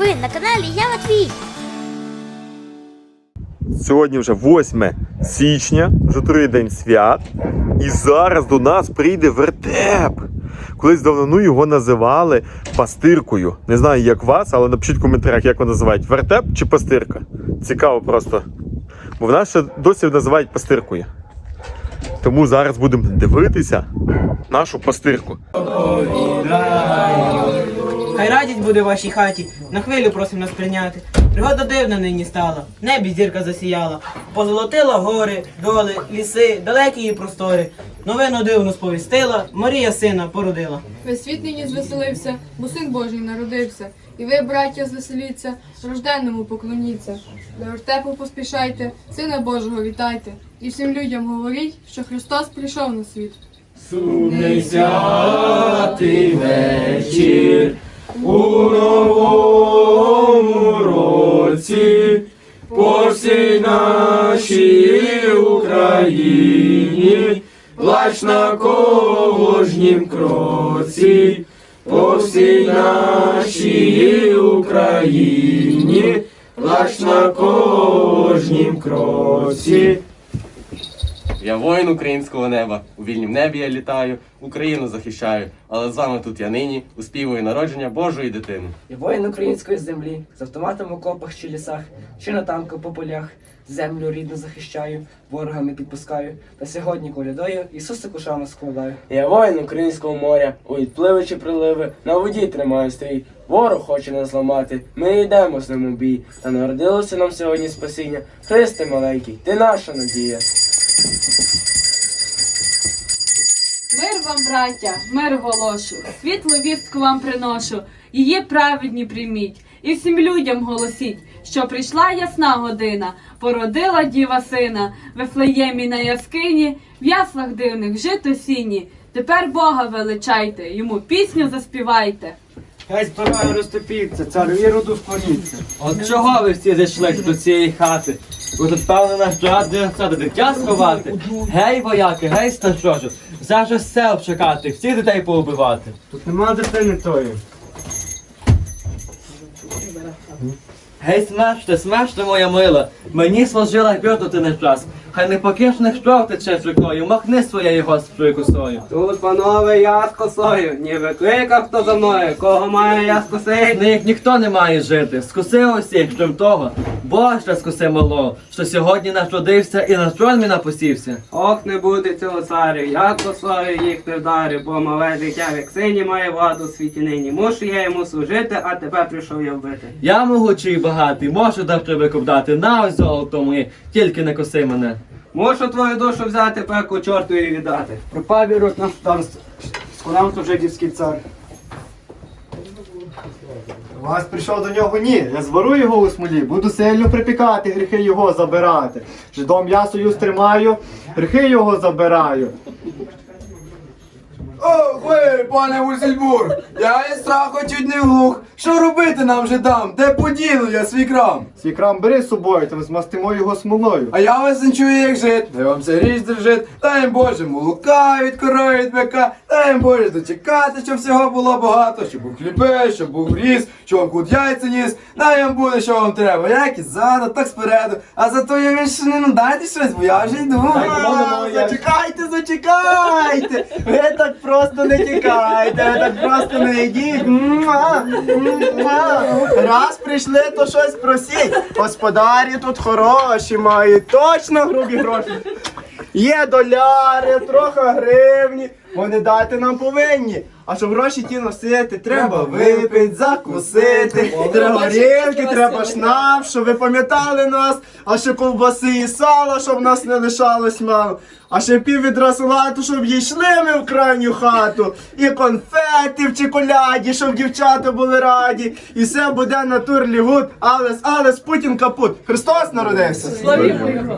Ви на каналі Я Матвій. Сьогодні вже 8 січня, вже другий день свят. І зараз до нас прийде вертеп. Колись давно його називали пастиркою. Не знаю, як вас, але напишіть в коментарях, як його називають: вертеп чи пастирка. Цікаво просто. Бо в нас ще досі називають пастиркою. Тому зараз будемо дивитися нашу пастирку. Хай радість буде вашій хаті, на хвилю просим нас прийняти. Пригода дивна нині стала, в небі зірка засіяла, позолотила гори, доли, ліси, далекі і простори. Новину дивну сповістила, Марія сина породила. Весь світ нині звеселився, бо син Божий народився. І ви, браття, звеселіться, рожденному поклоніться. До вертепу поспішайте, сина Божого вітайте. І всім людям говоріть, що Христос прийшов на світ. Святий вечір у новому році по всій нашій Україні, плач на кожнім кроці, по всій нашій Україні, плач на кожнім кроці. Я воїн українського неба, у вільнім небі я літаю, Україну захищаю, але з вами тут я нині успівую народження Божої дитини. Я воїн української землі, з автоматом у окопах чи лісах, чи на танку по полях. Землю рідну захищаю, ворогами підпускаю. Та сьогодні колядою Ісуса кушану складаю. Я воїн українського моря, у відпливи чи приливи, на воді тримаю стрій. Ворог хоче нас зламати, ми йдемо з ним у бій. Та народилося нам сьогодні спасіння. Христе маленький, ти наша надія. Мир вам, браття, мир голошу, світлу вістку вам приношу, її праведні прийміть, і всім людям голосіть, що прийшла ясна година, породила діва сина, Вифлеємі на яскині, в яслах дивних жито сіні. Тепер Бога величайте, йому пісню заспівайте. Хай збирає розтопіться, цареві роду вклоніться. От чого ви всі зайшли до цієї хати? Ви впевнена, що що радує це дитя сховати? Гей, вояки, гей, старшочок. вже з сел чекати, всіх дітей поубивати. Тут нема дитини тої. Гей, смеште, смеште, моя мила, мені служила бьоту ти не час. Хай не покишних що втече рукою, махни своєю госпою косою. Тут, панове, я з косою. Ні викликав хто за мною, кого маю я скосити. З них ніхто не має жити. Скуси усіх, крім того, Боже скуси малого, що сьогодні народився і на трон мій напосівся. Ох, не буде цього царю, я косою їх не вдарю, бо мале дитя як сині має владу у світі нині. Мушу я йому служити, а тебе прийшов я вбити. Я могучий і багатий, можу дати викуп дати, на ось золото моє, тільки не коси мене. Мушу твою душу взяти, пеку чорту і віддати. Пропав вірот наш там, сконав то жидівський цар. Вас прийшов до нього ні. Я звару його у смолі, буду сильно припікати, гріхи його забирати. Жидом я союз тримаю, гріхи його забираю. Ох ви, пане Вульсельбур, я із страху чуть не глух. Що робити нам же там? Де подіну я свій крам? Свій крам бери з собою, то ми змастимо його смолою. А я вас не чую, як жит, дай вам ця річ держит, дай їм Боже молока від корови від бика, дай їм Боже дочекати, щоб всього було багато, щоб був хлібе, щоб був ріс, щоб вам кут яйця ніс, дай їм буде, що вам треба, як і ззаду, так спереду, а зато я вірш не ну дайте щось, бо я вже йду. Зачекайте, зачекайте! Ви так просто не тікайте, ви так просто не йдіть. Раз прийшли, то щось просіть. Господарі тут хороші мають, точно грубі гроші. Є доляри, трохи гривні, вони дати нам повинні. А щоб гроші ті носити, треба випити, закусити. Треба горілки, треба шнап, щоб ви пам'ятали нас, а ще ковбаси і сала, щоб нас не лишалось мало. А ще пів відра салату, щоб йшли ми в крайню хату. І конфети в чоколяді, щоб дівчата були раді. І все буде на турлі гуд. Алес, алес, Путін капут. Христос народився.